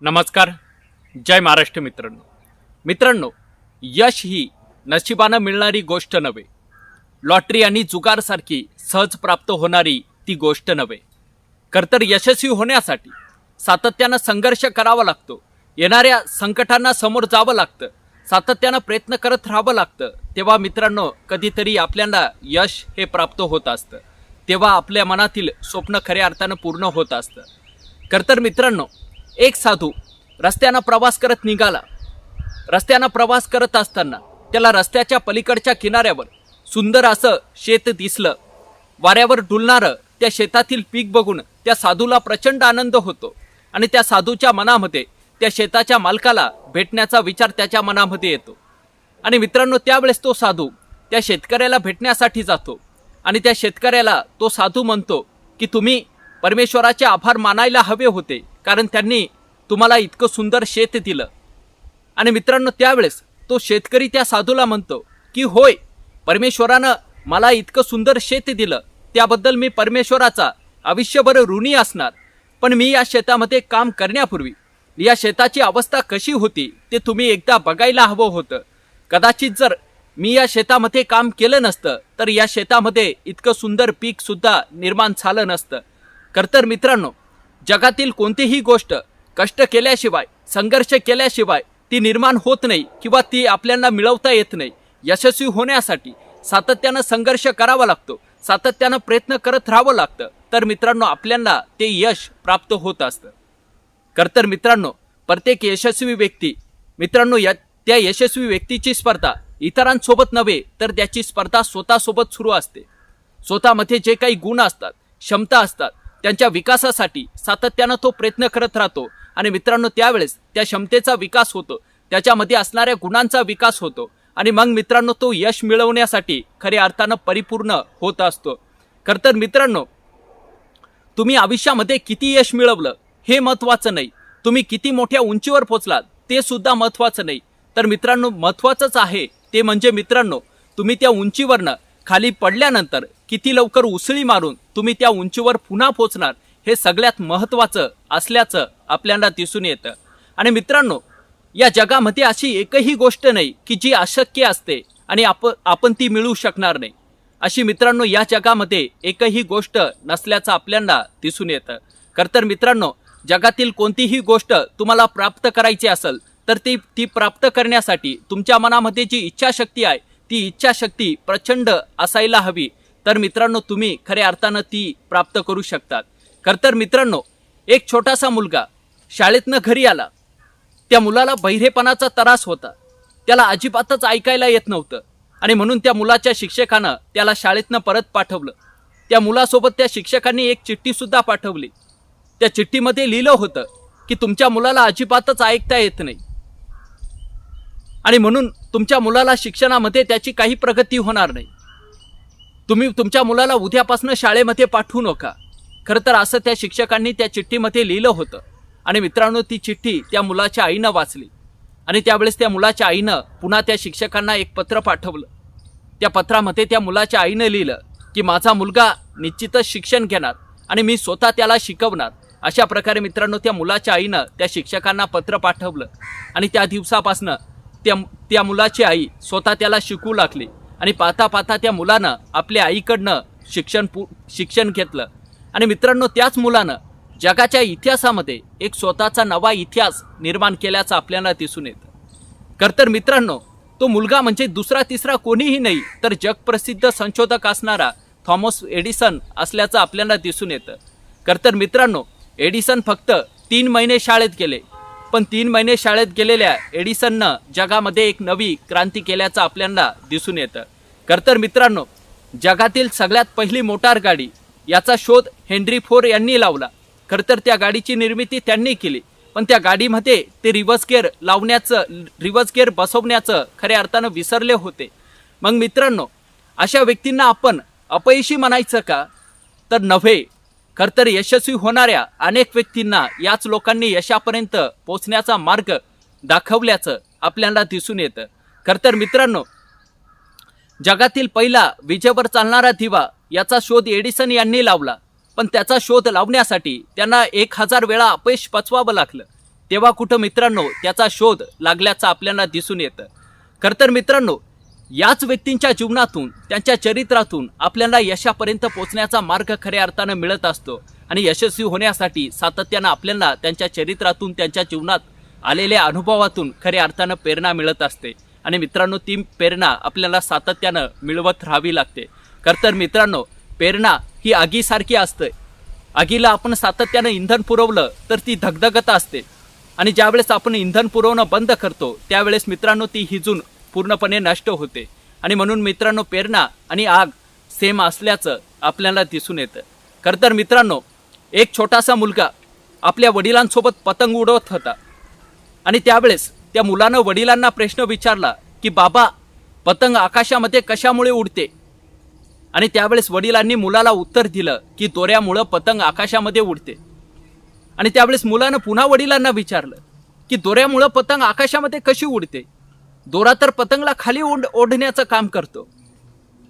नमस्कार. जय महाराष्ट्र मित्रांनो. मित्रांनो यश ही नशिबानं मिळणारी गोष्ट नव्हे. लॉटरी आणि जुगारसारखी सहज प्राप्त होणारी ती गोष्ट नव्हे. खरंतर यशस्वी होण्यासाठी सातत्यानं संघर्ष करावा लागतो. येणाऱ्या संकटांना समोर जावं लागतं. सातत्यानं प्रयत्न करत राहावं लागतं. तेव्हा मित्रांनो कधीतरी आपल्याला यश हे प्राप्त होत असतं. तेव्हा आपल्या मनातील स्वप्न खऱ्या अर्थानं पूर्ण होत असतं. खरंतर मित्रांनो एक साधू रस्त्यानं प्रवास करत निघाला. रस्त्यानं प्रवास करत असताना त्याला रस्त्याच्या पलीकडच्या किनाऱ्यावर सुंदर असं शेत दिसलं. वाऱ्यावर डुलणारं त्या शेतातील पीक बघून त्या साधूला प्रचंड आनंद होतो आणि त्या साधूच्या मनामध्ये त्या शेताच्या मालकाला भेटण्याचा विचार त्याच्या मनामध्ये येतो. आणि मित्रांनो त्यावेळेस तो साधू त्या शेतकऱ्याला भेटण्यासाठी जातो आणि त्या शेतकऱ्याला तो साधू म्हणतो की तुम्ही परमेश्वराचे आभार मानायला हवे होते. कारण त्यांनी तुम्हाला इतकं सुंदर शेत दिलं. आणि मित्रांनो त्यावेळेस तो शेतकरी त्या साधूला म्हणतो की होय परमेश्वरानं मला इतकं सुंदर शेत दिलं. त्याबद्दल मी परमेश्वराचा आयुष्यभर ऋणी असणार. पण मी या शेतामध्ये काम करण्यापूर्वी या शेताची अवस्था कशी होती ते तुम्ही एकदा बघायला हवं होतं. कदाचित जर मी या शेतामध्ये काम केलं नसतं तर या शेतामध्ये इतकं सुंदर पीकसुद्धा निर्माण झालं नसतं. खरं तर मित्रांनो जगातील कोणतीही गोष्ट कष्ट केल्याशिवाय संघर्ष केल्याशिवाय ती निर्माण होत नाही किंवा ती आपल्याला मिळवता येत नाही. यशस्वी होण्यासाठी सातत्यानं संघर्ष करावा लागतो. सातत्यानं प्रयत्न करत राहावं लागतं. तर मित्रांनो आपल्याला ते यश प्राप्त होत असतं. खरं तर मित्रांनो प्रत्येक यशस्वी व्यक्ती मित्रांनो या त्या यशस्वी व्यक्तीची स्पर्धा इतरांसोबत नव्हे तर त्याची स्पर्धा स्वतःसोबत सुरू असते. स्वतःमध्ये जे काही गुण असतात क्षमता असतात त्यांच्या विकासासाठी सातत्यानं तो प्रयत्न करत राहतो. आणि मित्रांनो त्यावेळेस त्या क्षमतेचा विकास होतो. त्याच्यामध्ये असणाऱ्या गुणांचा विकास होतो. आणि मग मित्रांनो तो यश मिळवण्यासाठी खऱ्या अर्थानं परिपूर्ण होत असतो. खरं तर मित्रांनो तुम्ही आयुष्यामध्ये किती यश मिळवलं हे महत्वाचं नाही. तुम्ही किती मोठ्या उंचीवर पोचलात ते सुद्धा महत्वाचं नाही. तर मित्रांनो महत्वाचंच आहे ते म्हणजे मित्रांनो तुम्ही त्या उंचीवरनं खाली पडल्यानंतर किती लवकर उसळी मारून तुम्ही त्या उंचीवर पुन्हा पोचणार हे सगळ्यात महत्त्वाचं असल्याचं आपल्याला दिसून येतं. आणि मित्रांनो या जगामध्ये अशी एकही गोष्ट नाही की जी अशक्य असते आणि आप आपण ती मिळू शकणार नाही. अशी मित्रांनो या जगामध्ये एकही गोष्ट नसल्याचं आपल्याला दिसून येतं. खरं तर मित्रांनो जगातील कोणतीही गोष्ट तुम्हाला प्राप्त करायची असेल तर ती ती प्राप्त करण्यासाठी तुमच्या मनामध्ये जी इच्छाशक्ती आहे ती इच्छाशक्ती प्रचंड असायला हवी. तर मित्रांनो तुम्ही खऱ्या अर्थानं ती प्राप्त करू शकतात. खरं तर मित्रांनो एक छोटासा मुलगा शाळेतनं घरी आला. त्या मुलाला बहिरेपणाचा त्रास होता. त्याला अजिबातच ऐकायला येत नव्हतं. आणि म्हणून त्या मुलाच्या शिक्षकानं त्याला शाळेतनं परत पाठवलं. त्या मुलासोबत त्या शिक्षकांनी एक चिठ्ठीसुद्धा पाठवली. त्या चिठ्ठीमध्ये लिहिलं होतं की तुमच्या मुलाला अजिबातच ऐकता येत नाही. आणि म्हणून तुमच्या मुलाला शिक्षणामध्ये त्याची काही प्रगती होणार नाही. तुम्ही तुमच्या मुलाला उद्यापासून शाळेमध्ये पाठवू नका. खरं तर असं त्या शिक्षकांनी त्या चिठ्ठीमध्ये लिहिलं होतं. आणि मित्रांनो ती चिठ्ठी त्या मुलाच्या आईनं वाचली. आणि त्यावेळेस त्या मुलाच्या आईनं पुन्हा त्या शिक्षकांना एक पत्र पाठवलं. त्या पत्रामध्ये त्या मुलाच्या आईनं लिहिलं की माझा मुलगा निश्चितच शिक्षण घेणार आणि मी स्वतः त्याला शिकवणार. अशा प्रकारे मित्रांनो त्या मुलाच्या आईनं त्या शिक्षकांना पत्र पाठवलं. आणि त्या दिवसापासनं त्या त्या मुलाची आई स्वतः त्याला शिकू लागली. आणि पाहता पाहता त्या मुलानं आपल्या आईकडनं शिक्षण पु शिक्षण घेतलं. आणि मित्रांनो त्याच मुलानं जगाच्या इतिहासामध्ये एक स्वतःचा नवा इतिहास निर्माण केल्याचं आपल्याला दिसून येतं. खरं तर मित्रांनो तो मुलगा म्हणजे दुसरा तिसरा कोणीही नाही तर जगप्रसिद्ध संशोधक असणारा थॉमस एडिसन असल्याचं आपल्याला दिसून येतं. खरं तर मित्रांनो एडिसन फक्त तीन महिने शाळेत गेले. पण तीन महिने शाळेत गेलेल्या एडिसननं जगामध्ये एक नवी क्रांती केल्याचं आपल्याला दिसून येतं. खरं तर मित्रांनो जगातील सगळ्यात पहिली मोटार गाडी याचा शोध हेनरी फोर यांनी लावला. खरंतर त्या गाडीची निर्मिती त्यांनी केली पण त्या गाडीमध्ये ते रिव्हर्स गेअर लावण्याचं रिव्हर्स गेअर बसवण्याचं खऱ्या अर्थानं विसरले होते. मग मित्रांनो अशा व्यक्तींना आपण अपयशी म्हणायचं का? तर नव्हे. खरंतर यशस्वी होणाऱ्या अनेक व्यक्तींना याच लोकांनी यशापर्यंत पोचण्याचा मार्ग दाखवल्याचं आपल्याला दिसून येतं. खरंतर मित्रांनो जगातील पहिला विजेवर चालणारा दिवा याचा शोध एडिसन यांनी लावला. पण त्याचा शोध लावण्यासाठी त्यांना एक हजार वेळा अपयश पचवावं लागलं. तेव्हा कुठं मित्रांनो त्याचा शोध लागल्याचं आपल्याला दिसून येतं. खरं तर मित्रांनो याच व्यक्तींच्या जीवनातून त्यांच्या चरित्रातून आपल्याला यशापर्यंत पोचण्याचा मार्ग खऱ्या अर्थानं मिळत असतो. आणि यशस्वी होण्यासाठी सातत्यानं आपल्याला त्यांच्या चरित्रातून त्यांच्या जीवनात आलेल्या अनुभवातून खऱ्या अर्थानं प्रेरणा मिळत असते. आणि मित्रांनो ती प्रेरणा आपल्याला सातत्यानं मिळवत राहावी लागते. खरं तर मित्रांनो प्रेरणा ही आगीसारखी असते. आगीला आपण सातत्यानं इंधन पुरवलं तर ती धगधगत असते. आणि ज्यावेळेस आपण इंधन पुरवणं बंद करतो त्यावेळेस मित्रांनो ती हिजून पूर्णपणे नष्ट होते. आणि म्हणून मित्रांनो प्रेरणा आणि आग सेम असल्याचं आपल्याला दिसून येतं. खरं तर मित्रांनो एक छोटासा मुलगा आपल्या वडिलांसोबत पतंग उडवत होता. आणि त्यावेळेस त्या मुलानं वडिलांना प्रश्न विचारला की बाबा पतंग आकाशामध्ये कशामुळे उडते? आणि त्यावेळेस वडिलांनी मुलाला उत्तर दिलं की दोऱ्यामुळं पतंग आकाशामध्ये उडते. आणि त्यावेळेस मुलानं पुन्हा वडिलांना विचारलं की दोऱ्यामुळं पतंग आकाशामध्ये कशी उडते? दोरा तर पतंगला खाली ओढ ओढण्याचं काम करतो.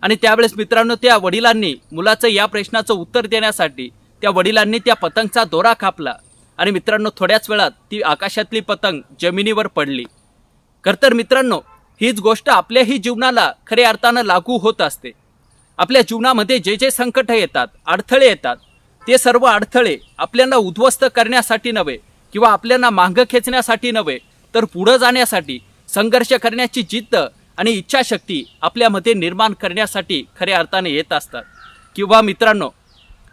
आणि त्यावेळेस मित्रांनो त्या वडिलांनी मुलाचं या प्रश्नाचं उत्तर देण्यासाठी त्या वडिलांनी त्या पतंगचा दोरा कापला. आणि मित्रांनो थोड्याच वेळात ती आकाशातली पतंग जमिनीवर पडली. खरं तर मित्रांनो हीच गोष्ट आपल्याही जीवनाला खऱ्या अर्थानं लागू होत असते. आपल्या जीवनामध्ये जे जे संकट येतात अडथळे येतात ते सर्व अडथळे आपल्याला उद्ध्वस्त करण्यासाठी नव्हे किंवा आपल्याला मागं खेचण्यासाठी नव्हे तर पुढं जाण्यासाठी संघर्ष करण्याची जिद्द आणि इच्छाशक्ती आपल्यामध्ये निर्माण करण्यासाठी खऱ्या अर्थाने येत असतात. किंवा मित्रांनो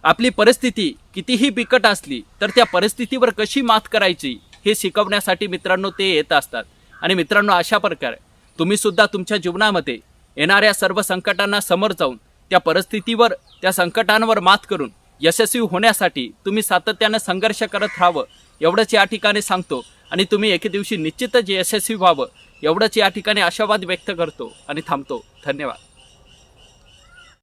आपली परिस्थिती कितीही बिकट असली तर त्या परिस्थितीवर कशी मात करायची हे शिकवण्यासाठी मित्रांनो ते येत असतात. आणि मित्रांनो अशा प्रकारे तुम्ही सुद्धा तुमच्या जीवनामध्ये येणाऱ्या सर्व संकटांना समोर जाऊन त्या परिस्थितीवर त्या संकटांवर मात करून यशस्वी होण्यासाठी तुम्ही सातत्यानं संघर्ष करत राहावं एवढंच या ठिकाणी सांगतो. आणि तुम्ही एके दिवशी निश्चितच यशस्वी व्हावं एवढंच या ठिकाणी आशावाद व्यक्त करतो. आणि थांबतो. धन्यवाद.